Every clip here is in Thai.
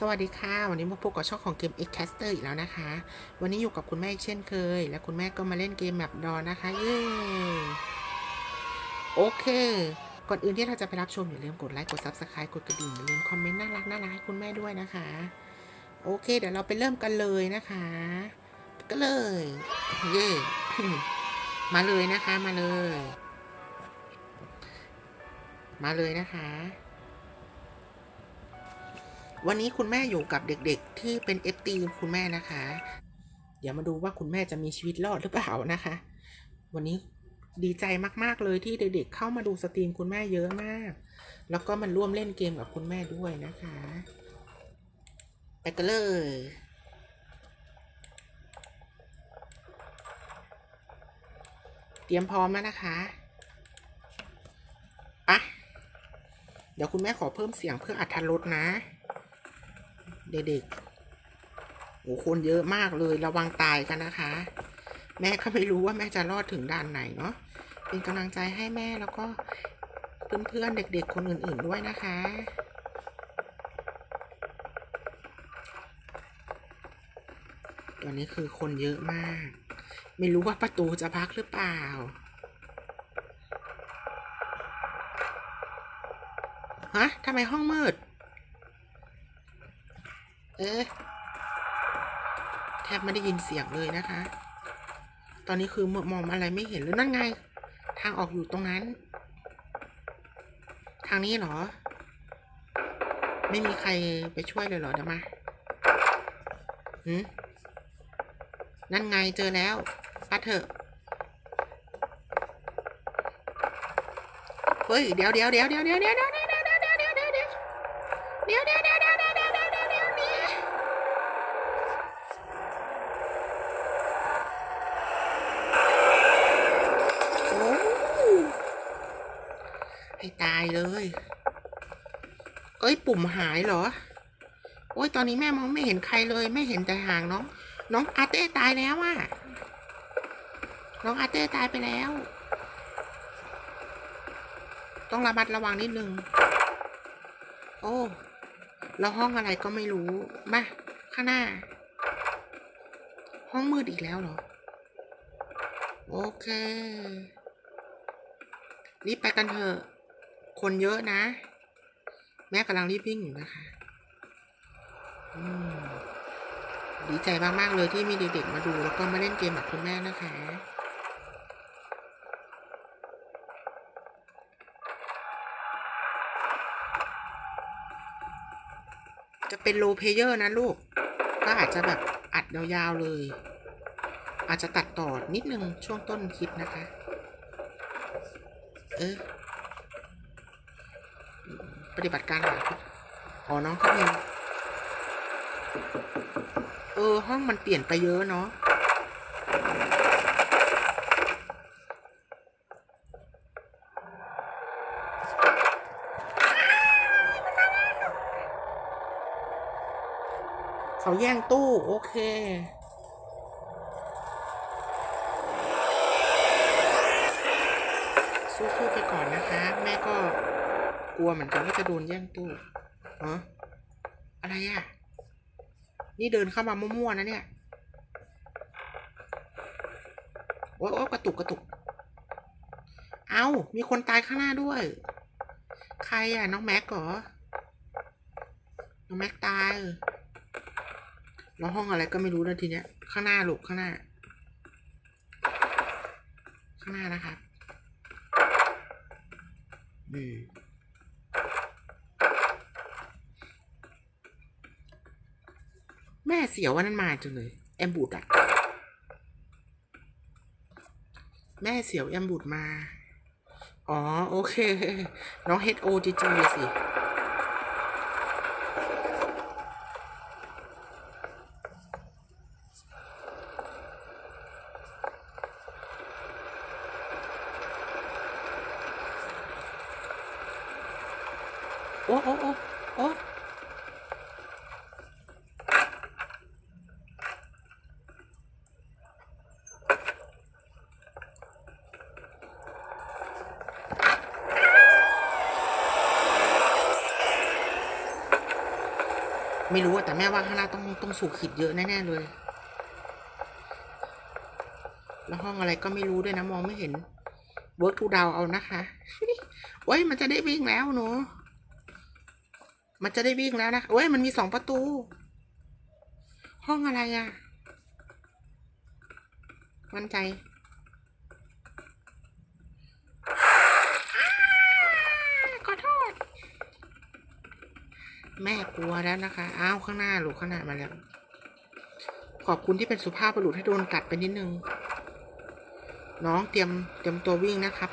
สวัสดีค่ะ วันนี้มาพบกับช่องของเกม X Caster อีกแล้วนะคะ วันนี้อยู่กับคุณแม่อีกเช่นเคย และคุณแม่ก็มาเล่นเกมแบบดอนะคะ เย้โอเค ก่อนอื่นที่เราจะไปรับชมอย่าลืมกดไลค์กด Subscribe กดกระดิ่งอย่าลืมคอมเมนต์น่ารักน่ารักให้คุณแม่ด้วยนะคะ โอเค เดี๋ยวเราไปเริ่มกันเลยนะคะ ก็เลย เย้มาเลยนะคะมาเลย มาเลยนะคะ วันนี้คุณแม่อยู่กับเด็กๆ ที่เป็น FT คุณแม่นะคะ เดี๋ยวมาดูว่าคุณแม่จะมีชีวิตรอดหรือเปล่านะคะ วันนี้ดีใจมากๆเลยที่เด็กๆเข้ามาดูสตรีมคุณแม่เยอะมาก แล้วก็มันร่วมเล่นเกมกับคุณแม่ด้วยนะคะ ไปกันเลยเตรียมพร้อมแล้วนะคะอะเดี๋ยวคุณแม่ขอเพิ่มเสียงเพื่ออัธรสนะ เด็กๆโอ้คนเยอะมากเลยระวังตายกันนะคะ แม่ก็ไม่รู้ว่าแม่จะรอดถึงด่านไหนเนาะเป็นกำลังใจให้แม่แล้วก็เพื่อนๆเด็กๆคนอื่น ๆด้วยนะคะตัวนี้คือคนเยอะมาก ไม่รู้ว่าประตูจะพักหรือเปล่า ฮะทำไมห้องมืด เอ๊ะแทบไม่ได้ยินเสียงเลยนะคะ ตอนนี้คือมองอะไรไม่เห็นเลยนั่นไง ทางออกอยู่ตรงนั้น ทางนี้เหรอ ไม่มีใครไปช่วยเลยเหรอเดี๋ยวมาหืมนั่นไงเจอแล้วปัดเถอะ เฮ้ย เดี๋ยวเดี๋ยวเดี๋ยวเดี๋ยวเดี๋ยวเดี๋ยว ให้ตายเลย เอ้ยปุ่มหายเหรอ โอ้ยตอนนี้แม่มองไม่เห็นใครเลย ไม่เห็นแต่หางน้อง น้องอาเต้ตายแล้วอะน้องอาเต้ตายไปแล้ว ต้องระมัดระวังนิดนึง โอ้แล้วห้องอะไรก็ไม่รู้ มา ข้างหน้า ห้องมืดอีกแล้วเหรอ โอเค รีบไปกันเถอะ คนเยอะนะ แม่กำลังรีบวิ่งอยู่นะคะดีใจมาก ๆ เลยที่มีเด็ก ๆ มาดู แล้วก็มาเล่นเกมกับคุณแม่นะคะจะเป็นโลเพเยอร์นะลูก ก็อาจจะแบบอัดยาวๆเลย อาจจะตัดต่อนิดนึงช่วงต้นคลิปนะคะ เออ ปฏิบัติการหาอ๋อน้องเขามีเออ ห้องมันเปลี่ยนไปเยอะเนาะเขาแย่งตู้ โอเคสู้ๆไปก่อนนะคะ แม่ก็ กลัวเหมือนกันว่าจะโดนแย่งตู้ฮะอะไรอะ นี่เดินเข้ามามั่วๆนะเนี่ย โอ้โอ้กระตุกกระตุก เอามีคนตายข้างหน้าด้วย ใครอะ น้องแม็กเหรอ น้องแม็กตาย แล้วห้องอะไรก็ไม่รู้นะทีเนี้ย ข้างหน้าลูกข้างหน้า ข้างหน้านะครับ อืม ม่เสียวว่านั้นมาจังเลย แอมบูดอะแม่เสียวแอมบูดมา อ๋อ โอเค น้องเฮดโอจีจีสิ โอ้โอ้โอ้โอ้ ไม่รู้อะแต่แม่ว่าข้างหน้าต้องต้องสูขิดเยอะแน่ๆเลย แล้วห้องอะไรก็ไม่รู้ด้วยนะมองไม่เห็น work to ดาวเอานะคะโอ้ยมันจะได้วิ่งแล้วหนูมันจะได้วิ่งแล้วนะโอ้ยมันมีสองประตู ห้องอะไรอะมั่นใจขอโทษ แม่กลัวแล้วนะคะ อ้าว ข้างหน้าหลูกข้างหน้ามาแล้ว ขอบคุณที่เป็นสุภาพบุรุษให้โดนกัดไปนิดนึง น้องเตรียมเตรียมตัววิ่งนะครับ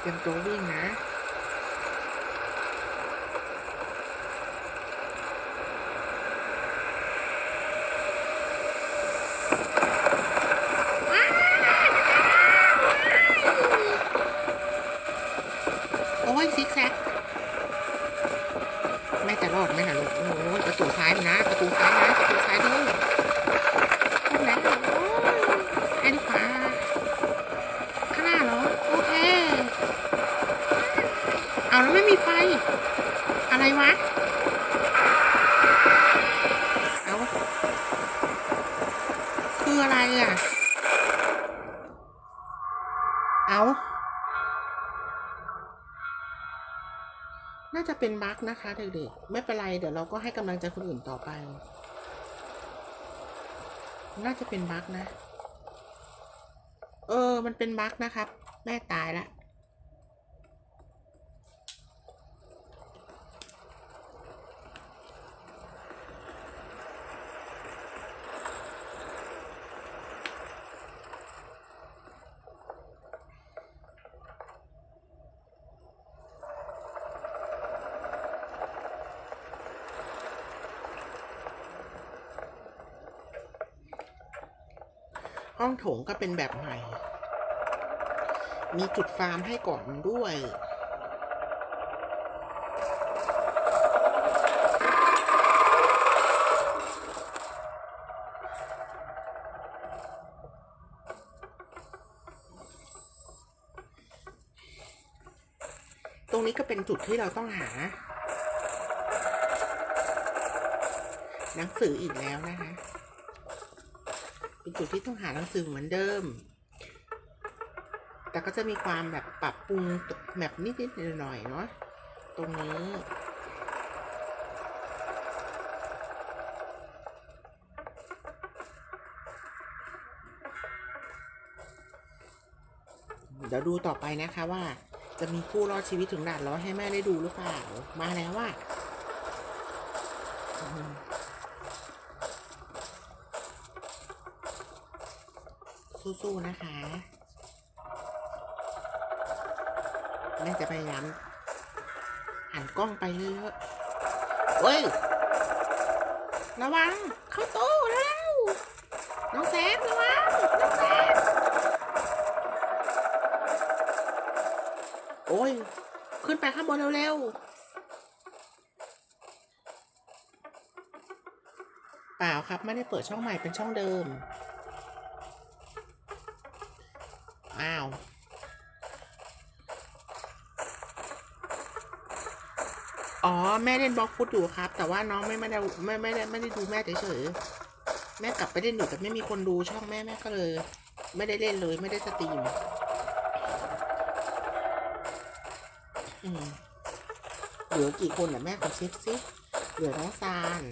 เตรียมตัววิ่งนะ โอ้ยซิกแซกแม่จะรอดไหมนะลูกโอ้โหประตูซ้ายนะ ประตูซ้ายนะ ประตูซ้ายด้วยตรงไหนโอ้ยซ้ายดีกว่าข้างหน้าเหรอ โอเค เอาแล้วไม่มีไฟ อะไรวะ เอาคืออะไรอะ เอา น่าจะเป็นบั๊กนะคะเด็กๆ ไม่เป็นไร เดี๋ยวเราก็ให้กำลังใจคนอื่นต่อไป น่าจะเป็นบั๊กนะ เออ มันเป็นบั๊กนะครับ แม่ตายละ ห้องโถงก็เป็นแบบใหม่ มีจุดฟาร์มให้ก่อนด้วยตรงนี้ก็เป็นจุดที่เราต้องหา หนังสืออีกแล้วนะคะ จุดที่ต้องหาหนังสือเหมือนเดิม แต่ก็จะมีความแบบปรับปรุงแบบนิดๆหน่อยๆเนาะตรงนี้เดี๋ยวดูต่อไปนะคะว่าจะมีผู้รอดชีวิตถึงด่านร้อยให้แม่ได้ดูหรือเปล่า มาแล้วว่า สู้ๆนะคะแม่จะพยายามหันกล้องไปเยอะๆเฮ้ย ระวัง เข้าตู้แล้วน้องแซกระวัง น้องแซกโอ้ย ขึ้นไปข้างบนเร็วๆ เปล่าครับ ไม่ได้เปิดช่องใหม่เป็นช่องเดิม อ้าว อ๋อ แม่เล่นบล็อกฟุตอยู่ครับ แต่ว่าน้องไม่ไม่ได้ไม่ไม่ได้ไม่ได้ดูแม่เฉยๆแม่กลับไปเล่นอยู่แต่ไม่มีคนดูช่องแม่แม่ก็เลย ไม่ได้เล่นเลยไม่ได้สตรีมอืมเหลือกี่คนอะแม่ขอเช็คสิเหลือน้องซาน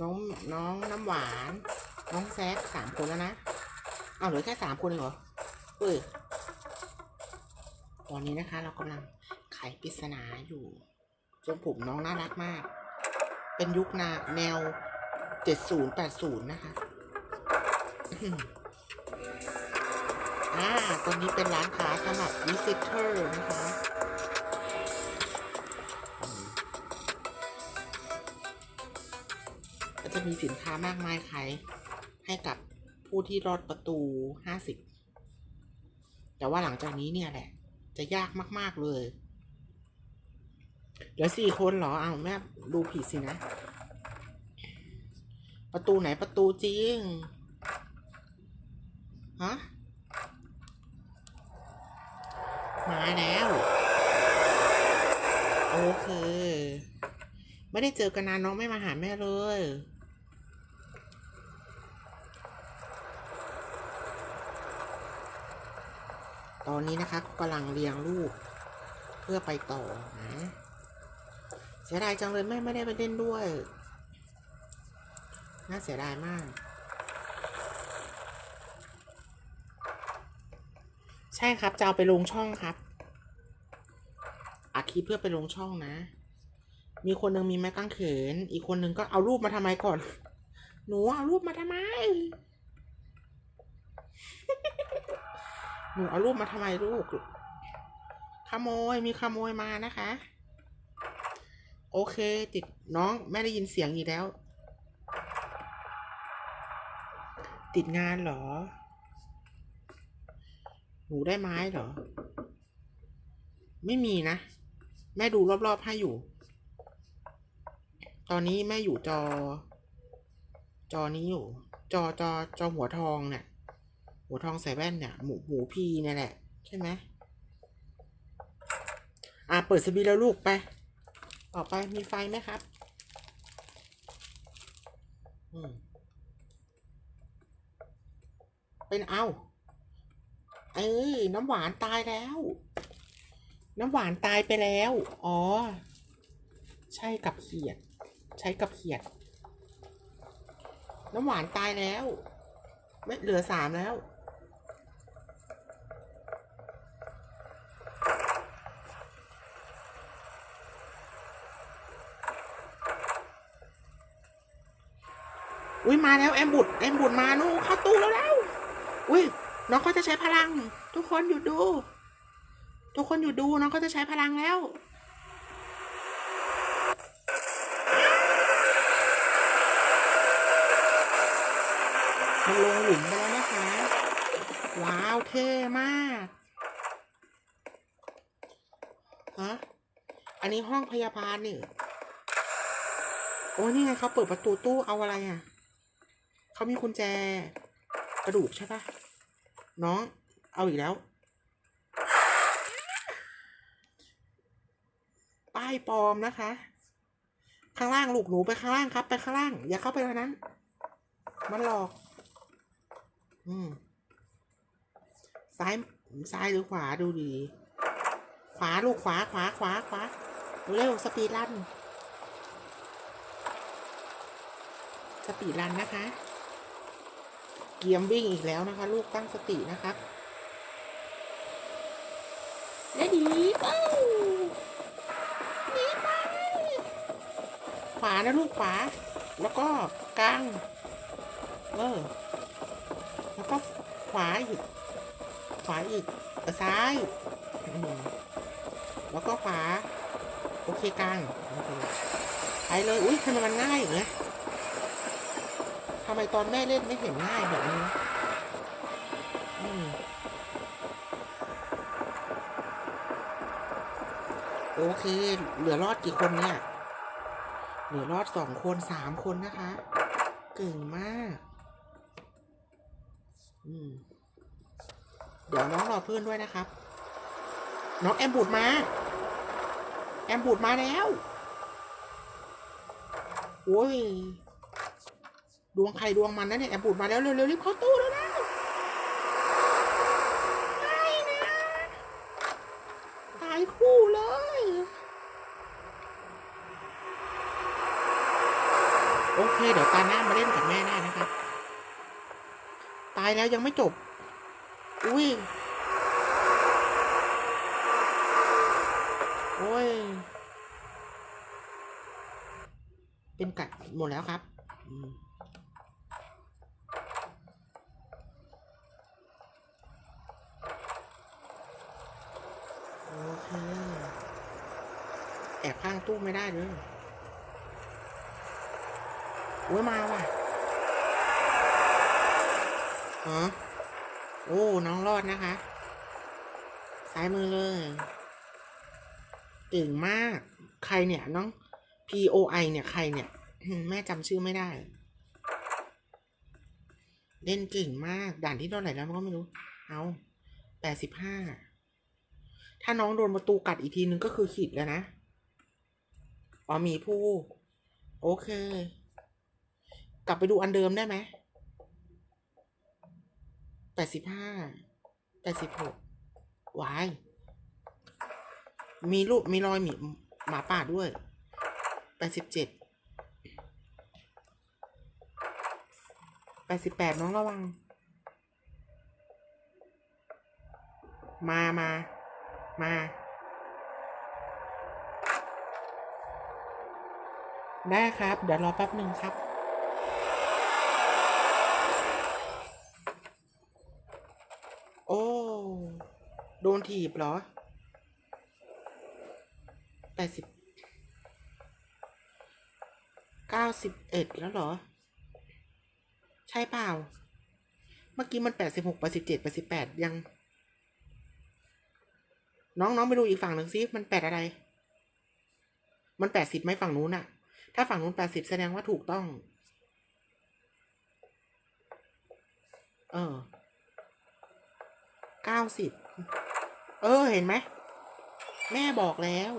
น้องน้องน้ำหวาน น้องแซกสามคนแล้วนะ เอาเหลือแค่สามคนเองเหรอ อ้ยตอนนี้นะคะ เรากำลังไขปริศนาอยู่ทรงผมน้องน่ารักมาก เป็นยุคนาแนว70 80นะคะอื้อหืออ่าตรงนี้เป็นร้านค้าสำหรับ visitor นะคะก็จะมีสินค้ามากมายขายให้กับผู้ที่รอดประตู50 แต่ว่าหลังจากนี้เนี่ยแหละ จะยากมากๆเลยเดี๋ยวสี่คนเหรออ้าวแม่ดูผิดสินะ ประตูไหนประตูจริง ฮะ มาแล้ว โอเค ไม่ได้เจอกันนานน้องไม่มาหาแม่เลย อนนี้นะคะกำลังเลี้ยงลูกเพื่อไปต่อนะเสียดายจังเลยแม่ไม่ได้ไปเล่นด้วย น่าเสียดายมาก ใช่ครับจะเอาไปลงช่องครับอัดคลิปเพื่อไปลงช่องนะ มีคนหนึ่งมีไม้กางเขน อีกคนหนึ่งก็เอารูปมาทำไมก่อน หนูเอารูปมาทำไม นูเอารูปมาทำไมลูก ขโมยมีขโมยมานะคะ โอเค ติดน้องแม่ได้ยินเสียงอีกแล้ว ติดงานเหรอ หนูได้ไม้เหรอ ไม่มีนะ แม่ดูรอบๆให้อยู่ ตอนนี้แม่อยู่จอ จอนี้อยู่ จอจอจอหัวทองเนี่ย หัวทองใส่แว่นเนี่ยหมูหมูพีเนี่ยแหละ ใช่ไหมอะเปิดสวิตช์แล้วลูกไป ออกไปมีไฟไหมครับ อืมเป็นเอาเอ้ยน้ำหวานตายแล้ว น้ำหวานตายไปแล้ว อ๋อ ใช่กับเขียด ใช้กับเขียด น้ำหวานตายแล้ว ไม่เหลือสามแล้ว อุ้ยมาแล้วแอมบุดแอมบุดมานู่นเข้าตู้แล้วแล้วอุ้ยน้องเขาจะใช้พลัง ทุกคนหยุดดู ทุกคนหยุดดูน้องเขาจะใช้พลังแล้วมันลงหลุมไปแล้วนะคะ ว้าวเท่มากฮะอันนี้ห้องพยาบาลนี่ โอ้ยนี่ไงเขาเปิดประตูตู้เอาอะไรอะ เขามีกุญแจกระดูกใช่ปะน้อง เอาอีกแล้ว ป้ายปลอมนะคะ ข้างล่างลูกหนูไปข้างล่างครับ ไปข้างล่าง อย่าเข้าไปทางนั้น มันหลอก อืม ซ้ายซ้ายหรือขวาดูดีขวาลูกขวาขวาขวาขวาเร็วสปีดรันสปีดรันนะคะ เกียมวิ่งอีกแล้วนะคะ ลูกตั้งสตินะครับและดีเอ้าหนีไปขวานะลูกขวา แล้วก็กลางเออแล้วก็ขวาอีกขวาอีกอซ้ายแล้วก็ขวา โอเคกลางโอเคไปเลยอุ้ยทำไมมันง่ายอย่างเงี้ย มตอนแม่เล่นไม่เห็นง่ายแบบนี้โอเค เหลือรอดกี่คนเนี่ย เหลือรอดสองคนสามคนนะคะ เก่งมากอืมเดี๋ยวน้องรอเพื่อนด้วยนะครับ น้องแอมบูดมา แอมบูดมาแล้ว โอ้ย ดวงใครดวงมันนะเนี่ยแอมบูดมาแล้วเร็วๆรีบเข้าตู้แล้วนะไม่นะตายคู่เลยโอเค เดี๋ยวตาหน้ามาเล่นกับแม่ได้นะครับ ตายแล้วยังไม่จบ อุ้ย โอ้ย เป็นกัดหมดแล้วครับ อืมโอเค แอบข้างตู้ไม่ได้ เลยโอ้ยมาว่ะฮะโอ้ น้องรอดนะคะ ซ้ายมือเลย เก่งมาก ใครเนี่ยน้อง P O I เนี่ยใครเนี่ย แม่จำชื่อไม่ได้ เล่นเก่งมาก ด่านที่เท่าไหร่แล้วมันก็ไม่รู้ เอาแปดสิบห้า ถ้าน้องโดนประตูกัดอีกทีนึงก็คือขีดแล้วนะ อ๋อมีผู้ โอเค กลับไปดูอันเดิมได้ไหมแปดสิบห้าแปดสิบหกวาย มีรูปมีรอยหมีหมาป่าด้วยแปดสิบเจ็ดแปดสิบแปดน้องระวัง มามา มา ได้ครับ เดี๋ยวรอแป๊บหนึ่งครับ โอ้ โดนถีบเหรอแปดสิบเก้าสิบเอ็ดแล้วเหรอ ใช่เปล่า เมื่อกี้มันแปดสิบหกแปดสิบเจ็ดแปดสิบแปดยัง น้องน้องไปดูอีกฝั่งหนึ่งซิ มันแปดอะไร มันแปดสิบไหมฝั่งนู้นอะ ถ้าฝั่งนู้นแปดสิบแสดงว่าถูกต้อง เออเก้าสิบเออ เห็นไหม แม่บอกแล้ว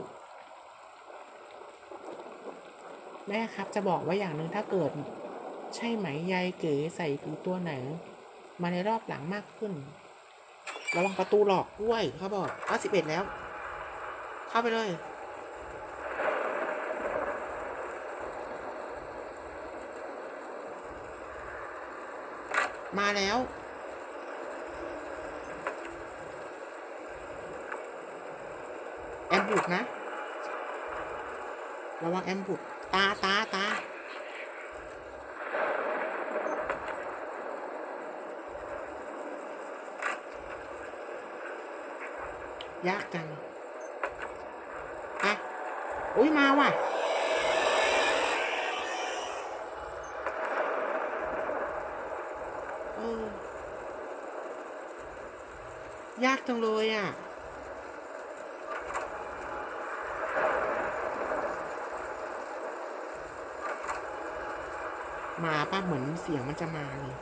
แม่ครับจะบอกว่าอย่างหนึ่งถ้าเกิด ใช่ไหมยายเก๋ใส่ผีตัวไหน มาในรอบหลังมากขึ้น ระวังประตูหลอกด้วยเขาบอกเก้าสิบเอ็ดแล้ว เข้าไปเลย มาแล้ว แอมบุดนะ ระวังแอมบุดตาตาตายากจังอะอุ้ยมาว่ะ เออ ยากจังเลยอะ มาป้าเหมือนเสียงมันจะมาเลย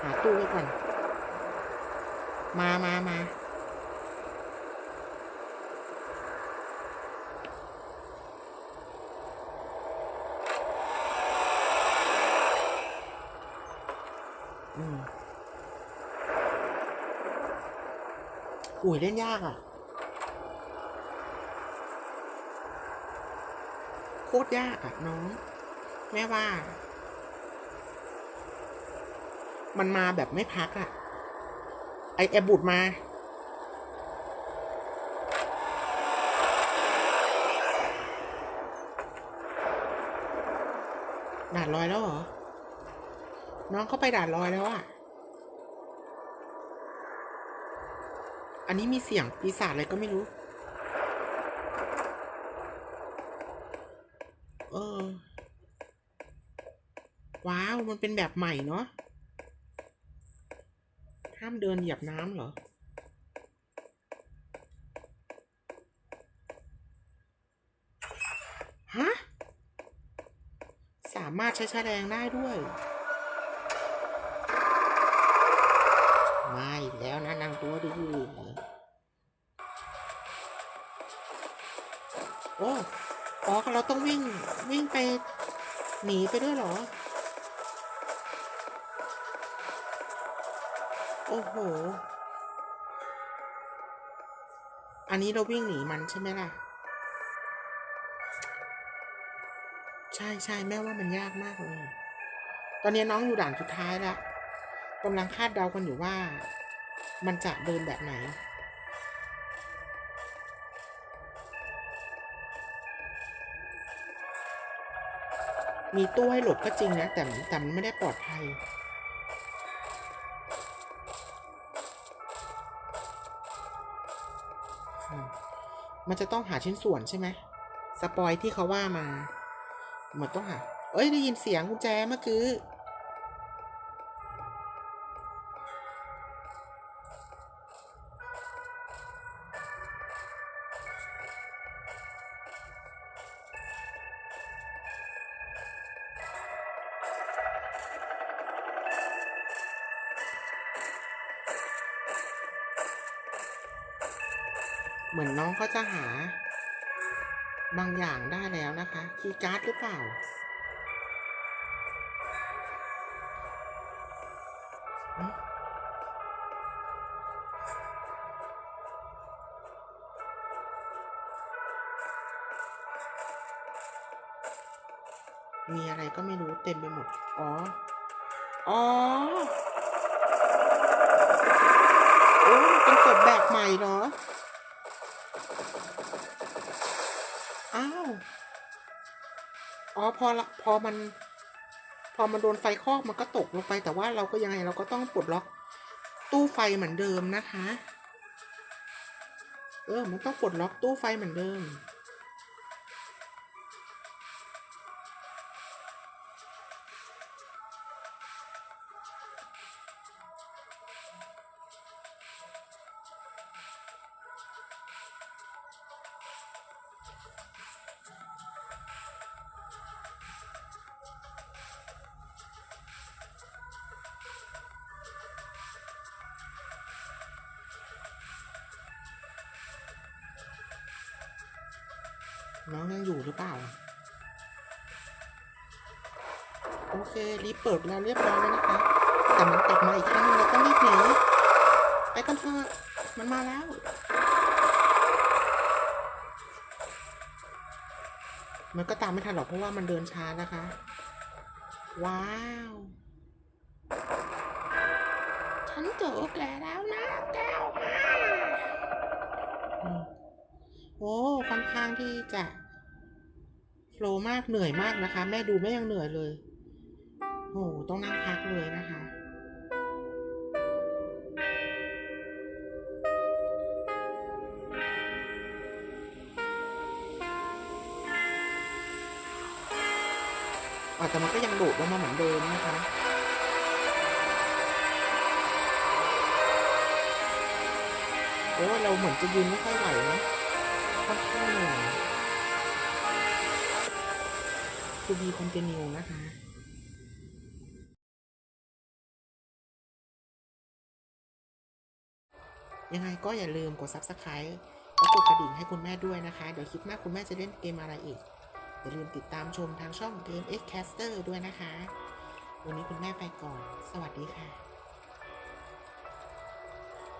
หาตู้ไว้ก่อน มามามา อืม อุ้ยเล่นยากอะ โคตรยากอะน้อง แม่ว่า มันมาแบบไม่พักอะ ไอแอบบุดมา ด่านลอยแล้วเหรอ น้องเข้าไปด่านลอยแล้วอะ อันนี้มีเสียงปีศาจอะไรก็ไม่รู้ เออ ว้าว มันเป็นแบบใหม่เนาะ ห้ามเดินเหยียบน้ำเหรอ ฮะ สามารถใช้แฉลงได้ด้วย วนะนางตัวดื้โอ้อ๋อเราต้องวิ่ง วิ่งไป หนีไปด้วยเหรอ โอ้โห อันนี้เราวิ่งหนีมันใช่ไหมล่ะ ใช่ใช่แม่ว่ามันยากมากเลย ตอนนี้น้องอยู่ด่านสุดท้ายแล้วกำลังคาดเดากันอยู่ว่า มันจะเดินแบบไหน มีตู้ให้หลบก็จริงนะ แต่แต่มันไม่ได้ปลอดภัยมมันจะต้องหาชิ้นส่วนใช่ไหมสปอยที่เขาว่ามา เหมือนต้องหา เอ้ย ได้ยินเสียงกุญแจเมื่อกี้ เหมือนน้องเขาจะหา บางอย่างได้แล้วนะคะ คีย์การ์ดหรือเปล่า มีอะไรก็ไม่รู้เต็มไปหมด อ๋อ อ๋อโอ้เป็นกฎแบบใหม่เหรอ อ๋อพอละพอมัน พอมันโดนไฟคอกมันก็ตกลงไป แต่ว่าเราก็ยังไงเราก็ต้องปลดล็อกตู้ไฟเหมือนเดิมนะคะ เออ มันต้องปลดล็อกตู้ไฟเหมือนเดิม อยู่หรือเปล่า โอเค รีบเปิดแล้วเรียบร้อยแล้วนะคะ แต่มันกลับมาอีกครั้งหนึงเราต้องรีบหนีไปกันเถอะมันมาแล้วมันก็ตามไม่ทันหรอกเพราะว่ามันเดินช้านะคะ ว้าว ฉันเจอแกแล้วนะแก้วมาโอ้ค่อนข้างที่จะ โลมากเหนื่อยมากนะคะ แม่ดูแม่ยังเหนื่อยเลยโอ้ต้องนั่งพักเลยนะคะ แต่มันก็ยังโดดลงมาเหมือนเดิมนะคะโอ้เราเหมือนจะยืนไม่ค่อยไหวนะค่อนข้างเหนื่อย to be continue นะคะยังไงก็อย่าลืมกด subscribe และกดกระดิ่งให้คุณแม่ด้วยนะคะ เดี๋ยวคลิปหน้าคุณแม่จะเล่นเกมอะไรอีก อย่าลืมติดตามชมทางช่อง Game X Caster ด้วยนะคะ วันนี้คุณแม่ไปก่อน สวัสดีค่ะ